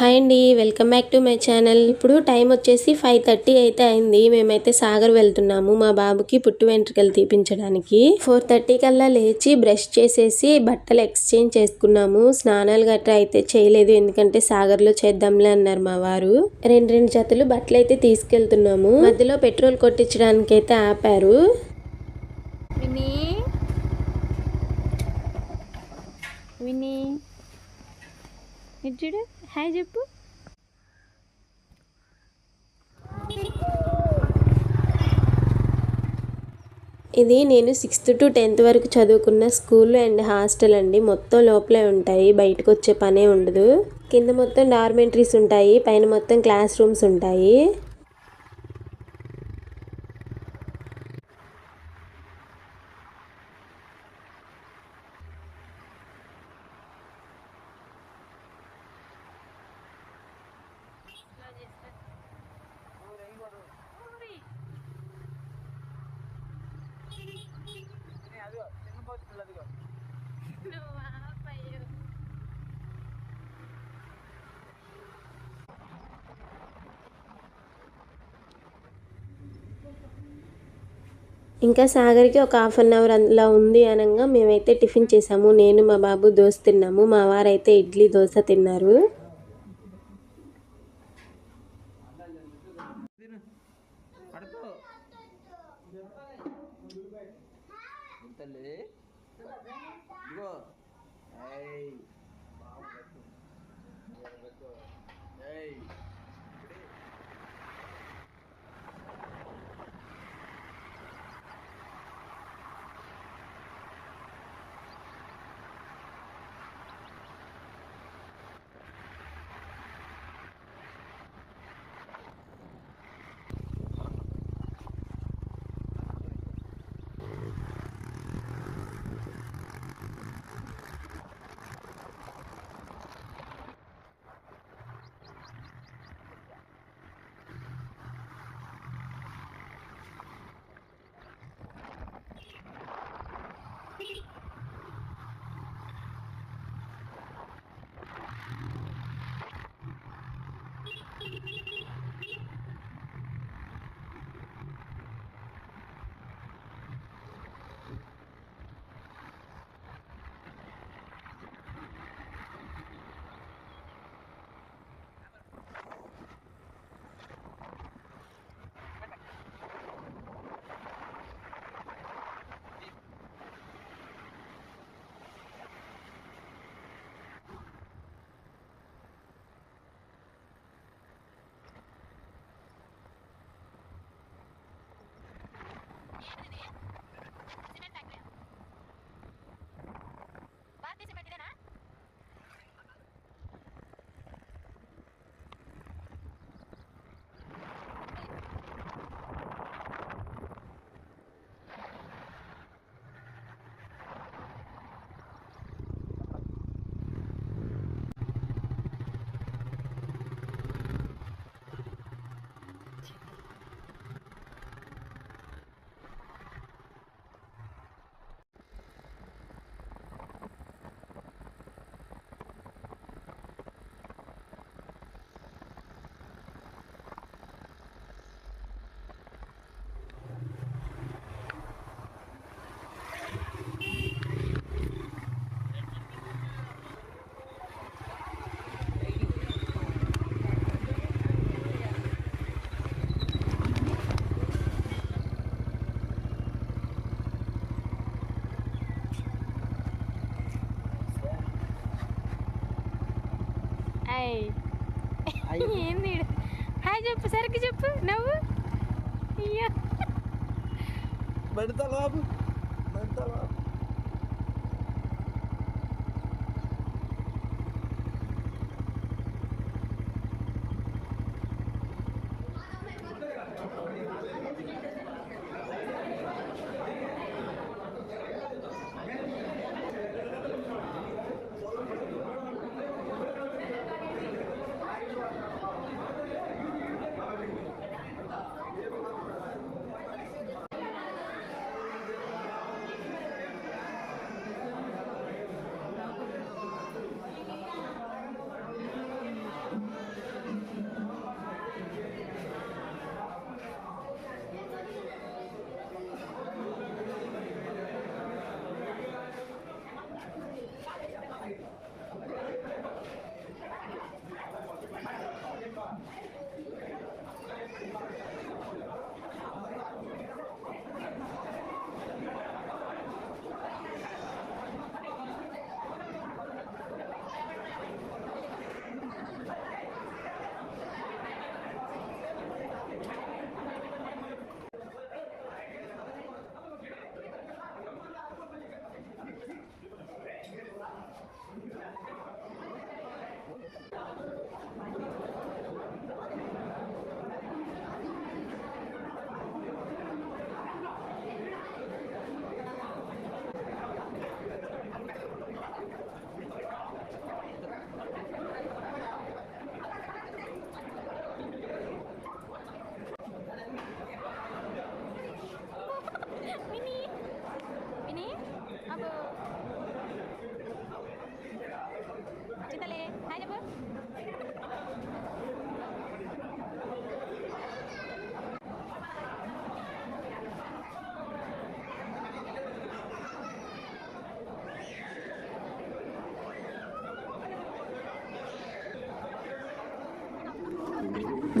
Hi అండి welcome back to my channel. ఇప్పుడు time వచ్చేసి ఫైవ్ థర్టీ అయితే అయింది. మేమైతే సాగర్ వెళ్తున్నాము మా బాబుకి పుట్టు వెంట్రుకలు తీపించడానికి. ఫోర్ థర్టీ కల్లా లేచి బ్రష్ చేసేసి బట్టలు ఎక్స్చేంజ్ చేసుకున్నాము. స్నానాలు గట్రా అయితే చేయలేదు. ఎందుకంటే సాగర్లో చేద్దాంలే అన్నారు మా వారు. రెండు రెండు జతలు బట్టలు అయితే తీసుకెళ్తున్నాము. మధ్యలో పెట్రోల్ కొట్టించడానికి అయితే ఆపారు. విని. విని. ఇచ్చుడు హాయ్ చెప్పు. ఇది నేను సిక్స్త్ టు టెన్త్ వరకు చదువుకున్న స్కూల్ అండ్ హాస్టల్ అండి. మొత్తం లోపలే ఉంటాయి. బయటకు వచ్చే పనే ఉండదు. కింద మొత్తం డార్మెంటరీస్ ఉంటాయి. పైన మొత్తం క్లాస్ రూమ్స్ ఉంటాయి. ఇంకా సాగర్కి ఒక హాఫ్ అన్ అవర్ అలా ఉంది అనగా మేమైతే టిఫిన్ చేసాము నేను మా బాబు దోశ తిన్నాము మా వారైతే ఇడ్లీ దోశ తిన్నారు Hey! హాయ్. ఏంది? హాయ్ చెప్పు సరికి చెప్పు నవ్వు అయ్యో పెడతా బాబు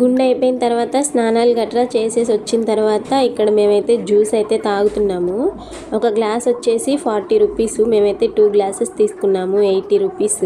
గుండె అయిపోయిన తర్వాత స్నానాలు గట్రా చేసేసి వచ్చిన తర్వాత ఇక్కడ మేమైతే జ్యూస్ అయితే తాగుతున్నాము. ఒక గ్లాస్ వచ్చేసి ఫార్టీ రూపీస్ మేమైతే టూ గ్లాసెస్ తీసుకున్నాము ఎయిటీ రూపీస్.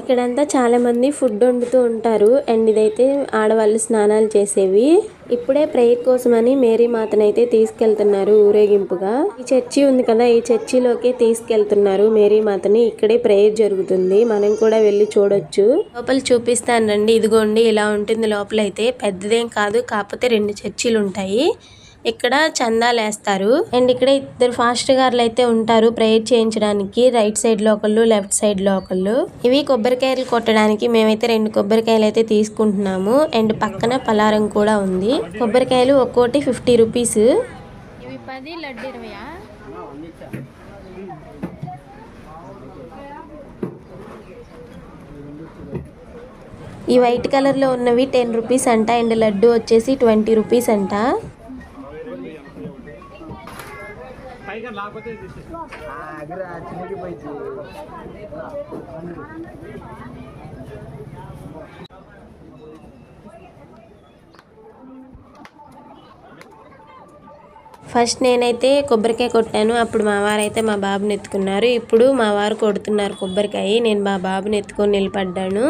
ఇక్కడంతా చాలా మంది ఫుడ్ వండుతూ ఉంటారు. అండ్ ఇదైతే ఆడవాళ్ళు స్నానాలు చేసేవి. ఇప్పుడే ప్రేయర్ కోసమని మేరీ మాతనైతే తీసుకెళ్తున్నారు ఊరేగింపుగా. ఈ చర్చి ఉంది కదా ఈ చర్చిలోకి తీసుకెళ్తున్నారు మేరీ మాతని. ఇక్కడే ప్రేయర్ జరుగుతుంది. మనం కూడా వెళ్ళి చూడొచ్చు. లోపల చూపిస్తానండి ఇదిగోండి ఇలా ఉంటుంది లోపల అయితే పెద్దదేం కాదు కాకపోతే రెండు చర్చిలు ఉంటాయి ఇక్కడ చందాలు వేస్తారు అండ్ ఇక్కడ ఇద్దరు ఫాస్ట్ గారులు అయితే ఉంటారు. ప్రేయర్ చేయించడానికి రైట్ సైడ్లో ఒకళ్ళు లెఫ్ట్ సైడ్లో ఒకళ్ళు. ఇవి కొబ్బరికాయలు కొట్టడానికి మేమైతే రెండు కొబ్బరికాయలు అయితే తీసుకుంటున్నాము. అండ్ పక్కన పలారం కూడా ఉంది. కొబ్బరికాయలు ఒక్కోటి ఫిఫ్టీ రూపీస్. ఇవి పది లడ్డు ఇరవయా? ఈ వైట్ కలర్లో ఉన్నవి టెన్ రూపీస్ అంట. అండ్ లడ్డు వచ్చేసి ట్వంటీ రూపీస్ అంట. ఆగ్రా ఫస్ట్ నేనైతే కొబ్బరికాయ కొట్టాను. అప్పుడు మా వారు అయితే మా బాబుని ఎత్తుకున్నారు. ఇప్పుడు మా వారు కొడుతున్నారు కొబ్బరికాయ. నేను మా బాబుని ఎత్తుకొని నిలబడ్డాను.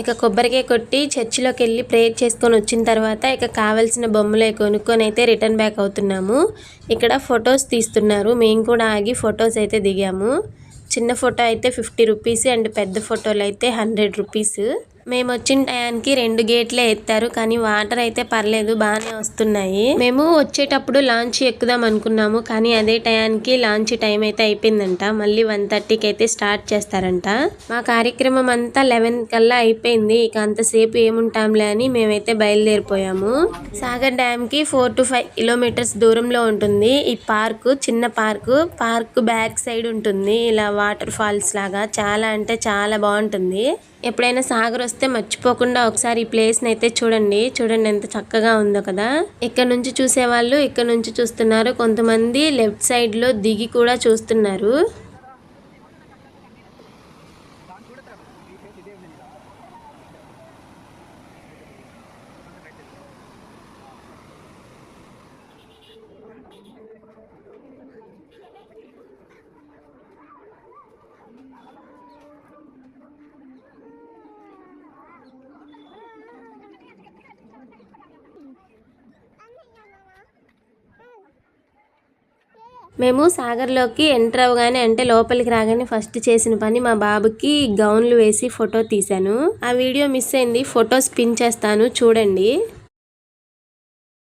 ఇక కొబ్బరికాయ కొట్టి చర్చిలోకి వెళ్ళి ప్రేయర్ చేసుకొని వచ్చిన తర్వాత ఇక కావాల్సిన బొమ్మలు కొనుక్కొని అయితే రిటర్న్ బ్యాక్ అవుతున్నాము. ఇక్కడ ఫొటోస్ తీస్తున్నారు. మేము కూడా ఆగి ఫొటోస్ అయితే దిగాము. చిన్న ఫోటో అయితే ఫిఫ్టీ రూపీస్ అండ్ పెద్ద ఫోటోలు అయితే హండ్రెడ్ రూపీస్. మేము వచ్చిన టయానికి రెండు గేట్లే ఎత్తారు కానీ వాటర్ అయితే పర్లేదు బాగానే వస్తున్నాయి. మేము వచ్చేటప్పుడు లాంచ్ ఎక్కుదాం అనుకున్నాము కానీ అదే టయానికి లాంచ్ టైం అయితే అయిపోయిందంట. మళ్ళీ వన్ థర్టీకి అయితే స్టార్ట్ చేస్తారంట. మా కార్యక్రమం అంతా లెవెన్ కల్లా అయిపోయింది ఇక అంతసేపు ఏముంటాంలే అని మేమైతే బయలుదేరిపోయాము. సాగర్ డ్యామ్కి ఫోర్ టు ఫైవ్ కిలోమీటర్స్ దూరంలో ఉంటుంది. ఈ పార్క్ చిన్న పార్క్ పార్క్ బ్యాక్ సైడ్ ఉంటుంది. ఇలా వాటర్ ఫాల్స్ లాగా చాలా అంటే చాలా బాగుంటుంది. ఎప్పుడైనా సాగర్ వస్తే మర్చిపోకుండా ఒకసారి ఈ ప్లేస్ని అయితే చూడండి. చూడండి ఎంత చక్కగా ఉందో కదా. ఇక్కడ నుంచి చూసేవాళ్ళు ఇక్కడ నుంచి చూస్తున్నారు. కొంతమంది లెఫ్ట్ సైడ్లో దిగి కూడా చూస్తున్నారు. మేము సాగర్లోకి ఎంటర్ అవగానే అంటే లోపలికి రాగానే ఫస్ట్ చేసిన పని మా బాబుకి గౌన్లు వేసి ఫోటో తీశాను. ఆ వీడియో మిస్ అయింది. ఫొటోస్ పిన్ చేస్తాను. చూడండి.